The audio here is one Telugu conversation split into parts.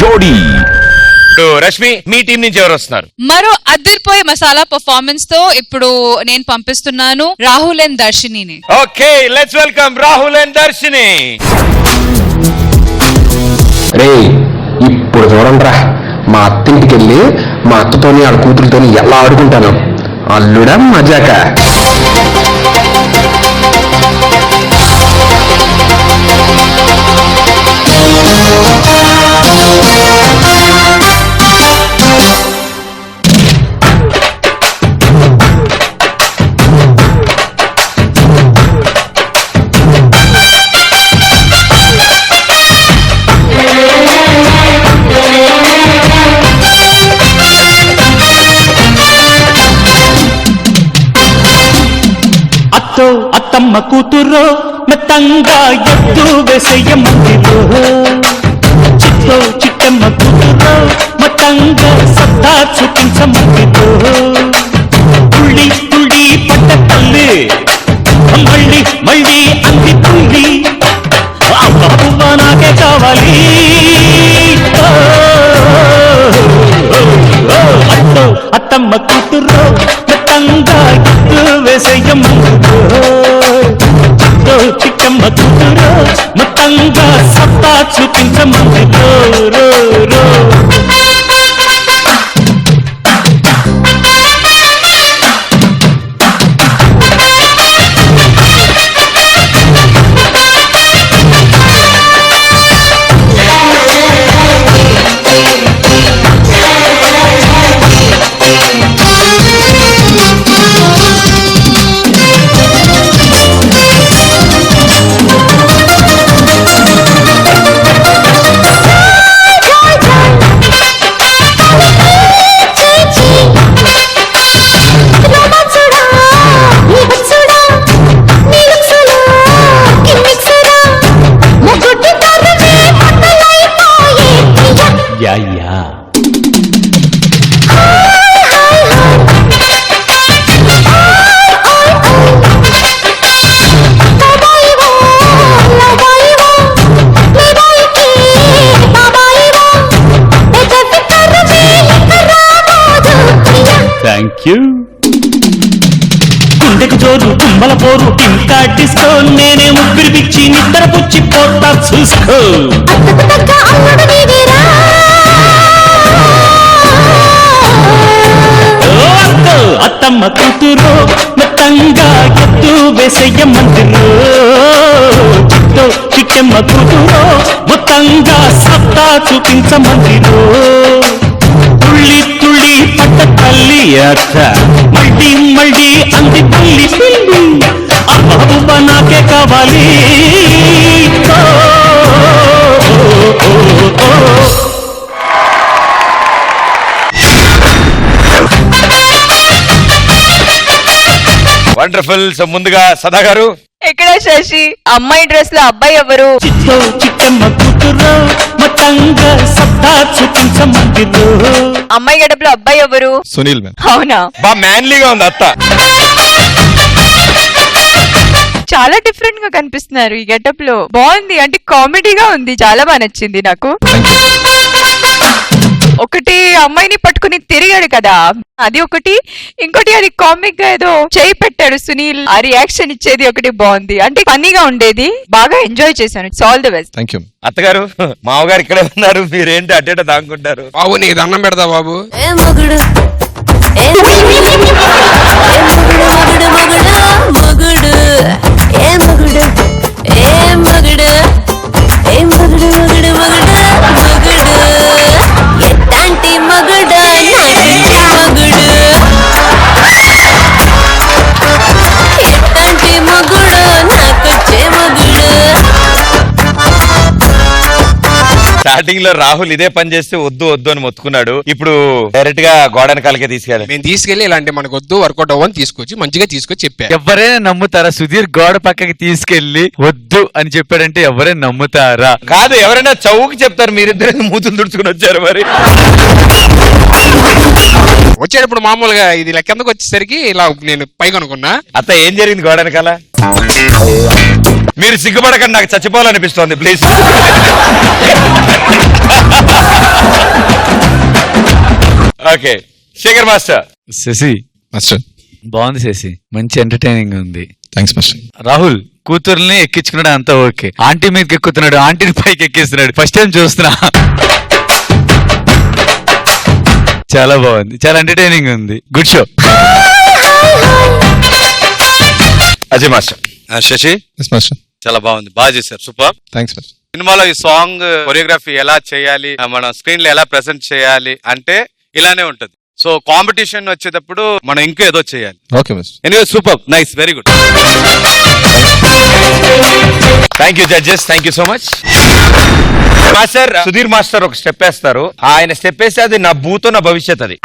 జోడీ. ఇప్పుడు రష్మి మీ టీం నుంచి ఎవరు వస్తున్నారు? మరో అద్దరిపోయే మసాలా పర్ఫార్మెన్స్తో ఇప్పుడు నేను పంపిస్తున్నాను Rahul and దర్శినిని. Okay let's welcome Rahul and Darshini. రే ఇప్పుడు చూడండిరా మా అత్తింటికి వెళ్ళి మా అత్తతోని ఆడ కూతురుతోని ఎలా ఆడుకుంటాను. అల్లుడా మజాక. కూతురో మెత్తంగా ఎత్తు వేసయ్య మందిలో చిట్టో చిట్టమ్మ కూతురో మొత్తంగా సత్తా చూపించ మందిలో తుళ్ళి తుళ్ళి పట్ట తల్లి మళ్ళీ మళ్ళీ అంది తుళ్ళి అవ్వ నాకే కావాలి. మొత్తంగా సత్తా చూపించమంది. రో రో రో. యా థ్యాంక్ యూ గుండెకు జోరు కుంబల పోరు ఇంకా డిస్కో నేనే ముగ్గురు పిచ్చి నిద్ర పుచ్చి పోతా చూసుకో. ఓ అత్తో, అత్తమ్మ కూతురు మొత్తంగా ఎత్తు వేసయ్య చిట్టో చిట్టమ్మ కూతురు మొత్తంగా సత్తా చూపించ తుళ్ళి తుళ్ళి పట్ట తల్లి అత్త మళ్ళీ మళ్ళీ అంది తల్లి పిల్లి. అబ్బబ్బ నాకే కావాలి. ఓ, ఓ. వండర్ఫుల్ సో ముందుగా సదా గారు. ఎక్కడ శశి? అమ్మాయి డ్రెస్లో అబ్బాయి ఎవరు? అమ్మాయి గడపలో అబ్బాయి ఎవరు? సునీల్ అవునా? బా మ్యాన్లీగా ఉంది అత్త. చాలా డిఫరెంట్గా కనిపిస్తున్నారు ఈ గెటప్లో బాగుంది. అంటే కామెడీగా ఉంది. చాలా బాగా నచ్చింది నాకు. ఒకటి అమ్మాయిని పట్టుకుని తిరిగాడు కదా. అది ఒకటి. ఇంకోటి అది కామిక్గా ఏదో చేయి పెట్టాడు సునీల్. ఆ రియాక్షన్ ఇచ్చేది ఒకటి బాగుంది. అంటే ఫన్నీగా ఉండేది. బాగా ఎంజాయ్ చేశాను. It's all the best thank you అత్తగారు మామగారు ఇక్కడే ఉన్నారు. మీరేంటి అడ్డేట దాక్కుంటారు? బాబు నీకు దండం పెడతా బాబు. ఏ మగుడు? ఏ మగుడు? మగుడు? స్టార్టింగ్లో రాహుల్ ఇదే పని చేస్తే వద్దు వద్దు అని మొత్తుకున్నాడు. ఇప్పుడు డైరెక్ట్గా గోడన కాలకే తీసుకెళ్ళి మేము తీసుకెళ్ళి ఇలాంటి మనకు వద్దు వర్కౌట్ అవ్వని తీసుకొచ్చి మంచిగా తీసుకొచ్చి చెప్పా ఎవరైనా నమ్ముతారా? సుధీర్ గోడ పక్కకి తీసుకెళ్ళి వద్దు అని చెప్పాడంటే ఎవరైనా నమ్ముతారా? కాదు ఎవరైనా చౌకి చెప్తారు మీరిద్దరు మూతులు తుడుచుకుని వచ్చారు మరి. వచ్చేటప్పుడు మామూలుగా ఇది లెక్కెందుకు వచ్చేసరికి ఇలా నేను పైకి అనుకున్నా అత్త ఏం జరిగింది గోడన కాల? మీరు సిగ్గుపడకండి నాకు చచ్చిపోవాలనిపిస్తోంది please okay. Shekhar master. Sasi master. బాగుంది శశి. మంచి ఎంటర్టైనింగ్ ఉంది. Thanks master. రాహుల్ కూతుర్ని ఎక్కించుకున్నాడు అంతా ఓకే. ఆంటీ మీదకి ఎక్కుతున్నాడు ఆంటీని పైకి ఎక్కిస్తున్నాడు. ఫస్ట్ టైం చూస్తున్నా. చాలా బాగుంది. చాలా ఎంటర్టైనింగ్ ఉంది. Good show Ajay master. ఆ, శశి? Yes master. చాలా బాగుంది. బాగా చేశారు. Super thanks master. సినిమాలో ఈ సాంగ్ కొరియోగ్రఫీ ఎలా చేయాలి ఆ, మన స్క్రీన్లో ఎలా ప్రెసెంట్ చేయాలి అంటే ఇలానే ఉంటది. సో కాంపిటీషన్ వచ్చేటప్పుడు మనం ఇంకా ఏదో చేయాలి. Okay master anyway super nice very good thank you judges thank you so much master Sudheer master ఒక స్టెప్ వేస్తారు. ఆయన స్టెప్ వేస్తే అది నా భూతో నా భవిష్యత్ అది.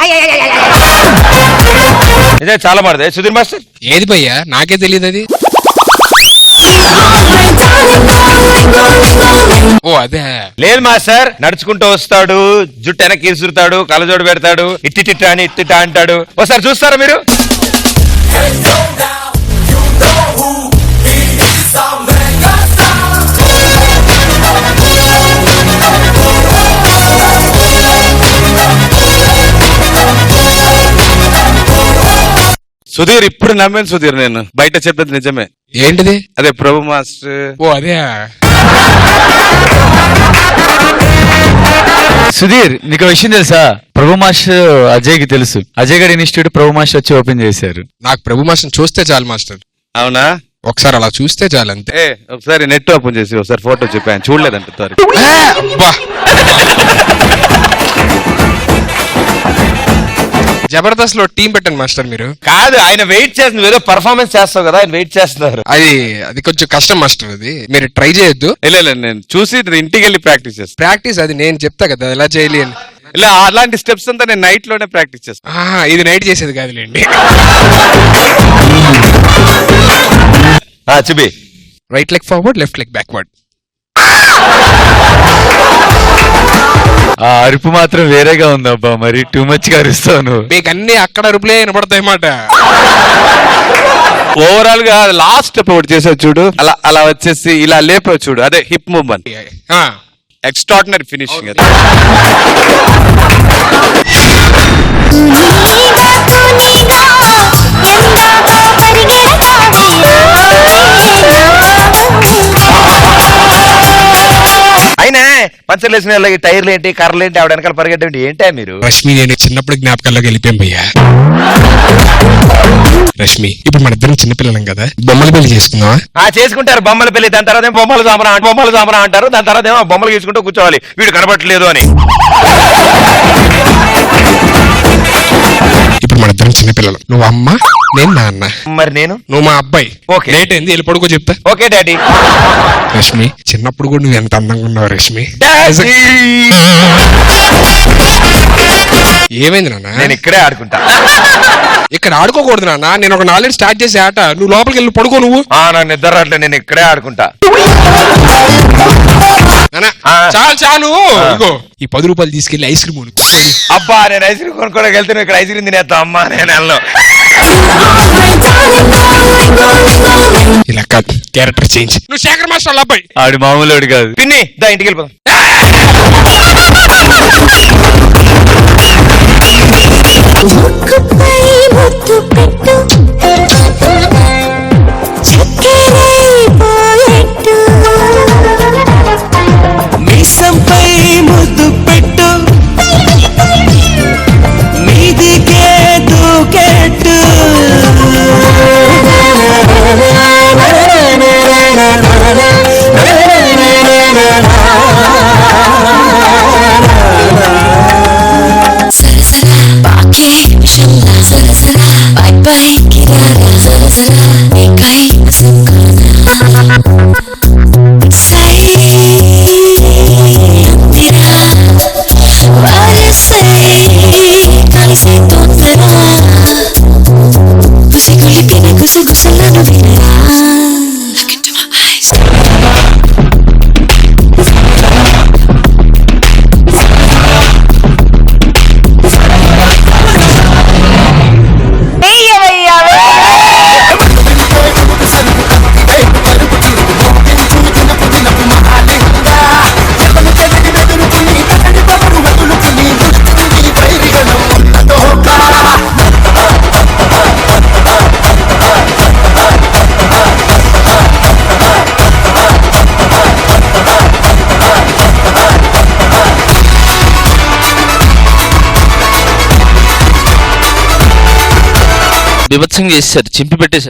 ఇదే చాలా బాగుంది సుధీర్ మాస్టర్ ఏది భయ్యా నాకే తెలియదు అది ఓ అదే. లేదు మాస్టర్ నడుచుకుంటూ వస్తాడు జుట్టు వెనక్కి ఇసురుతాడు కలజోడు పెడతాడు ఇట్టిటిట్ట అని ఇట్టిట అంటాడు. ఒకసారి చూస్తారా మీరు? సుధీర్ ఇప్పుడు నమ్మాను సుధీర్ నేను. బయట చెప్పేది నిజమే. ఏంటిది? అదే ప్రభు మాస్టర్. ఓ అదే. సుధీర్ నీకు విషయం తెలుసా? ప్రభు మాస్టర్ అజయ్కి తెలుసు. అజయ్ గడ్ ఇన్స్టిట్యూట్ ప్రభు మాస్టర్ వచ్చి ఓపెన్ చేశారు. నాకు ప్రభు మాస్టర్ చూస్తే చాలు మాస్టర్. అవునా? ఒకసారి అలా చూస్తే చాలు అంతే. ఏ ఒకసారి నెట్ ఓపెన్ చేసి ఒకసారి ఫోటో చెప్పాను చూడలేదంట సారీ. ఆ, అబ్బా. జబర్దస్త్లో టీం పెట్టండి మాస్టర్ మీరు. కాదు ఆయన వెయిట్ చేస్తుంది ఏదో పర్ఫార్మెన్స్ చేస్తావు కదా ఆయన వెయిట్ చేస్తున్నారు. అది అది కొంచెం కష్టం మాస్టర్ అది. మీరు ట్రై చేయొద్దు. నేను చూసి ఇంటికి వెళ్ళి ప్రాక్టీస్ చేస్తాను ప్రాక్టీస్ అది నేను చెప్తా కదా ఎలా చేయాలి అని. ఇలా అలాంటి స్టెప్స్ అంతా నేను నైట్లోనే ప్రాక్టీస్ చేస్తాను ఇది నైట్ చేసేది కాదులేండి. ఆ, right leg forward left leg backward ఆ అరుపు మాత్రం వేరేగా ఉంది అబ్బా మరి టూ మచ్గా అరుస్తావు నువ్వు. మీకు అన్ని అక్కడ అరుపులే వినపడతాయి మాట ఓవరాల్గా లాస్ట్ స్టెప్ ఒకటి చేసావు చూడు అలా అలా వచ్చేసి ఇలా లేపావు చూడు అదే హిప్ మూవ్మెంట్ ఎక్స్ట్రాడినరీ ఫినిషింగ్ అది. పంచర్లు వేసిన వాళ్ళకి టైర్లు ఏంటి కర్రలు ఏంటి ఆవిడ వెనకాల పరిగెట్టండి ఏంటా? మీరు? రష్మి నేను చిన్నప్పుడు జ్ఞాపకాల్లోకి వెళ్ళిపోయాం భయ్యా. రష్మి ఇప్పుడు మన ఇద్దరం చిన్నపిల్లలం కదా బొమ్మల పెళ్ళి చేసుకుందామా? ఆ చేసుకుంటారు. బొమ్మల పెళ్ళి దాని తర్వాత ఏమో బొమ్మలు సామరా బొమ్మలు సామరా అంటారు. దాని తర్వాత ఏమో బొమ్మలు గీసుకుంటూ కూర్చోవాలి. వీడు కనబట్టలేదు అని. చిన్నపిల్లలం నువ్వు అమ్మ నేను నాన్న. మరి నేను? నువ్వు మా అబ్బాయి. ఓకే. లేట్ అయింది వెళ్ళి పడుకో చెప్తా. Okay daddy. రష్మి చిన్నప్పుడు కూడా నువ్వు ఎంత అందంగా ఉన్నావు రష్మి. ఏమైంది నాన్న? నేను ఇక్కడే ఆడుకుంటా. ఇక్కడ ఆడుకోకూడదు నాన్న. నేను ఒక నాలెడ్జ్ స్టార్ట్ చేసే ఆట. నువ్వు లోపలికి వెళ్ళి పడుకో నువ్వు. ఆ నా నిద్ర రావట్లేదు నేను ఇక్కడే ఆడుకుంటా. చాలు చాలు. ఇగో ఈ పది రూపాయలు తీసుకెళ్ళి ఐస్ క్రీమ్ కొనుక్కో. అబ్బా నేను ఐస్ క్రీమ్ కొనుక్కోడానికి వెళ్తే ఇక్కడ ఐస్ క్రీమ్ తినేస్తా. అమ్మా నేను వెళ్ళను. ఇలా కాదు క్యారెక్టర్ చేంజ్. నువ్వు శేఖర్ మాస్టర్ వాళ్ళ అబ్బాయి ఆడు మామూలుడు కాదు. పిన్ని. దా ఇంటికి వెళ్ళిపోదాం. ముక్కుపై ముద్దు పెట్టు. బిభత్సంగా చేశారు చింపి పెట్టేశారు